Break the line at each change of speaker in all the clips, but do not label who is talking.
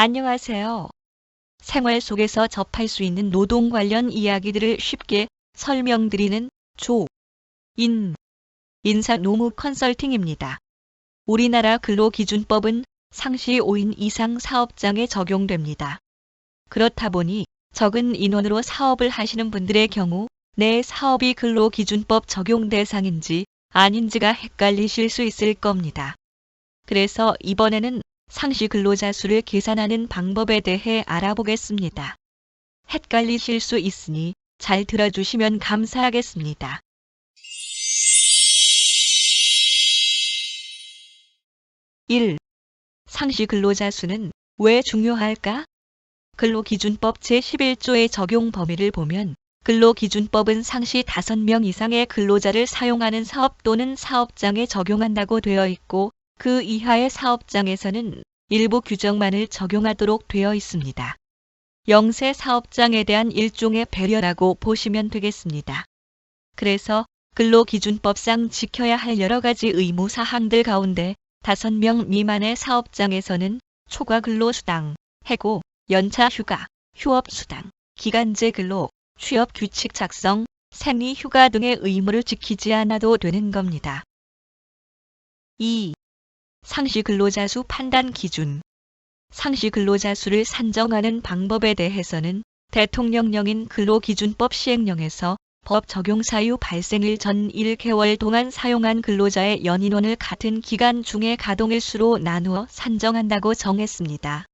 안녕하세요. 생활 속에서 접할 수 있는 노동 관련 이야기들을 쉽게 설명드리는 조, 인, 인사 노무 컨설팅입니다. 우리나라 근로기준법은 상시 5인 이상 사업장에 적용됩니다. 그렇다 보니 적은 인원으로 사업을 하시는 분들의 경우 내 사업이 근로기준법 적용 대상인지 아닌지가 헷갈리실 수 있을 겁니다. 그래서 이번에는 상시 근로자 수를 계산하는 방법에 대해 알아보겠습니다. 헷갈리실 수 있으니 잘 들어주시면 감사하겠습니다. (1) 상시 근로자 수는 왜 중요할까? 근로기준법 제11조의 적용 범위를 보면 근로기준법은 상시 5명 이상의 근로자를 사용하는 사업 또는 사업장에 적용한다고 되어 있고 그 이하의 사업장에서는 일부 규정만을 적용하도록 되어 있습니다. 영세 사업장에 대한 일종의 배려라고 보시면 되겠습니다. 그래서 근로기준법상 지켜야 할 여러 가지 의무 사항들 가운데 5명 미만의 사업장에서는 초과 근로수당, 해고, 연차 휴가, 휴업 수당, 기간제 근로, 취업 규칙 작성, 생리 휴가 등의 의무를 지키지 않아도 되는 겁니다. 2. 상시 근로자 수 판단 기준 상시 근로자 수를 산정하는 방법에 대해서는 대통령령인 근로기준법 시행령에서 법 적용 사유 발생일 전 1개월 동안 사용한 근로자의 연인원을 같은 기간 중에 가동일수로 나누어 산정한다고 정했습니다.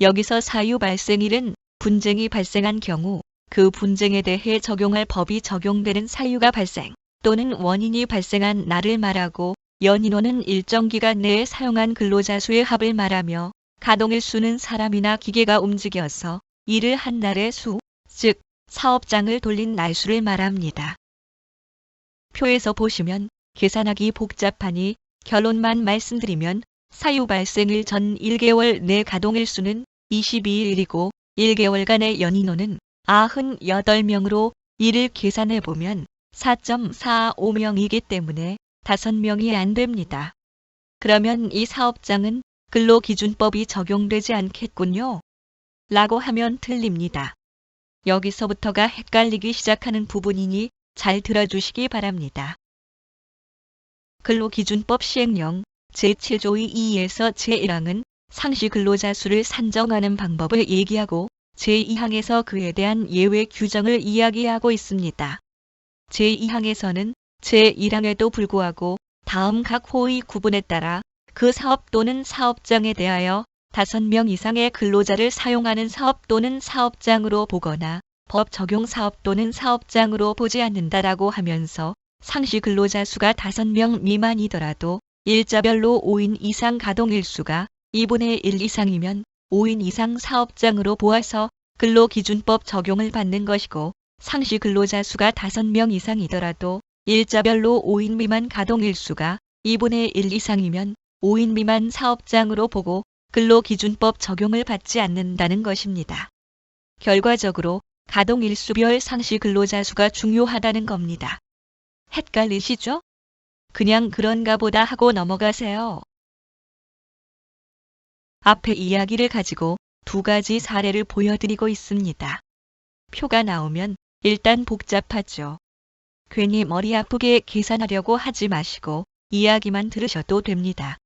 여기서 사유 발생일은 분쟁이 발생한 경우 그 분쟁에 대해 적용할 법이 적용되는 사유가 발생 또는 원인이 발생한 날을 말하고 연인원은 일정 기간 내에 사용한 근로자 수의 합을 말하며 가동일 수는 사람이나 기계가 움직여서 일을 한 날의 수, 즉 사업장을 돌린 날수를 말합니다. 표에서 보시면 계산하기 복잡하니 결론만 말씀드리면 사유 발생일 전 1개월 내 가동일 수는 22일이고 1개월간의 연인원은 98명으로 이를 계산해보면 4.45명이기 때문에 5명이 안 됩니다. 그러면 이 사업장은 근로기준법이 적용되지 않겠군요. 라고 하면 틀립니다. 여기서부터가 헷갈리기 시작하는 부분이니 잘 들어주시기 바랍니다. 근로기준법 시행령 제7조의 2에서 제1항은 상시 근로자 수를 산정하는 방법을 얘기하고 제2항에서 그에 대한 예외 규정을 이야기하고 있습니다. 제2항에서는 제1항에도 불구하고 다음 각 호의 구분에 따라 그 사업 또는 사업장에 대하여 5명 이상의 근로자를 사용하는 사업 또는 사업장으로 보거나 법 적용 사업 또는 사업장으로 보지 않는다라고 하면서 상시 근로자 수가 5명 미만이더라도 일자별로 5인 이상 가동 일수가 2분의 1 이상이면 5인 이상 사업장으로 보아서 근로기준법 적용을 받는 것이고 상시 근로자 수가 5명 이상이더라도 일자별로 5인 미만 가동 일수가 2분의 1 이상이면 5인 미만 사업장으로 보고 근로기준법 적용을 받지 않는다는 것입니다. 결과적으로 가동 일수별 상시 근로자 수가 중요하다는 겁니다. 헷갈리시죠? 그냥 그런가 보다 하고 넘어가세요. 앞에 이야기를 가지고 두 가지 사례를 보여드리고 있습니다. 표가 나오면 일단 복잡하죠. 괜히 머리 아프게 계산하려고 하지 마시고 이야기만 들으셔도 됩니다.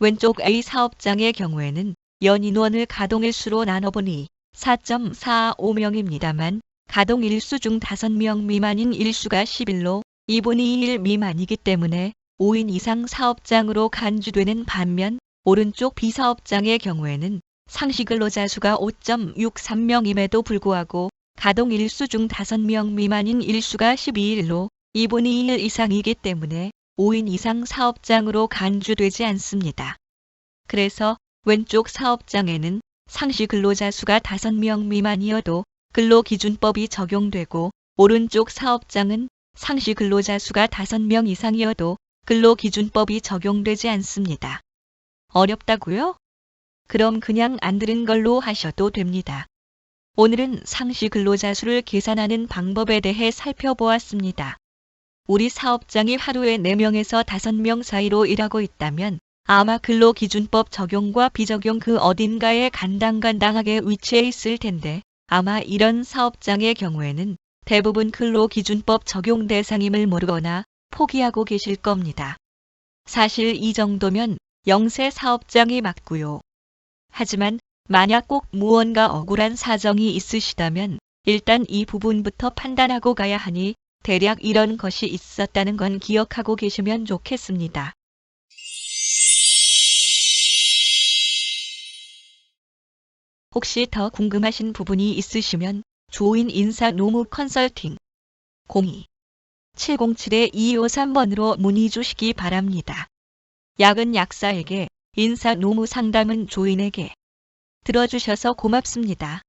왼쪽 A 사업장의 경우에는 연인원을 가동일수로 나눠보니 4.45명입니다만 가동일수 중 5명 미만인 일수가 11로 2분의 1 미만이기 때문에 5인 이상 사업장으로 간주되는 반면 오른쪽 B사업장의 경우에는 상시 근로자 수가 5.63명임에도 불구하고 가동 일수 중 5명 미만인 일수가 12일로 2분의 1 이상이기 때문에 5인 이상 사업장으로 간주되지 않습니다. 그래서 왼쪽 사업장에는 상시 근로자 수가 5명 미만이어도 근로기준법이 적용되고 오른쪽 사업장은 상시 근로자 수가 5명 이상이어도 근로기준법이 적용되지 않습니다. 어렵다고요? 그럼 그냥 안 들은 걸로 하셔도 됩니다. 오늘은 상시 근로자 수를 계산하는 방법에 대해 살펴보았습니다. 우리 사업장이 하루에 4명에서 5명 사이로 일하고 있다면 아마 근로기준법 적용과 비적용 그 어딘가에 간당간당하게 위치해 있을 텐데 아마 이런 사업장의 경우에는 대부분 근로기준법 적용 대상임을 모르거나 포기하고 계실 겁니다. 사실 이 정도면 영세 사업장이 맞고요. 하지만 만약 꼭 무언가 억울한 사정이 있으시다면 일단 이 부분부터 판단하고 가야 하니 대략 이런 것이 있었다는 건 기억하고 계시면 좋겠습니다. 혹시 더 궁금하신 부분이 있으시면 조인 인사 노무 컨설팅 02-707-2253번으로 문의 주시기 바랍니다. 약은 약사에게 인사 노무 상담은 조인에게 들어주셔서 고맙습니다.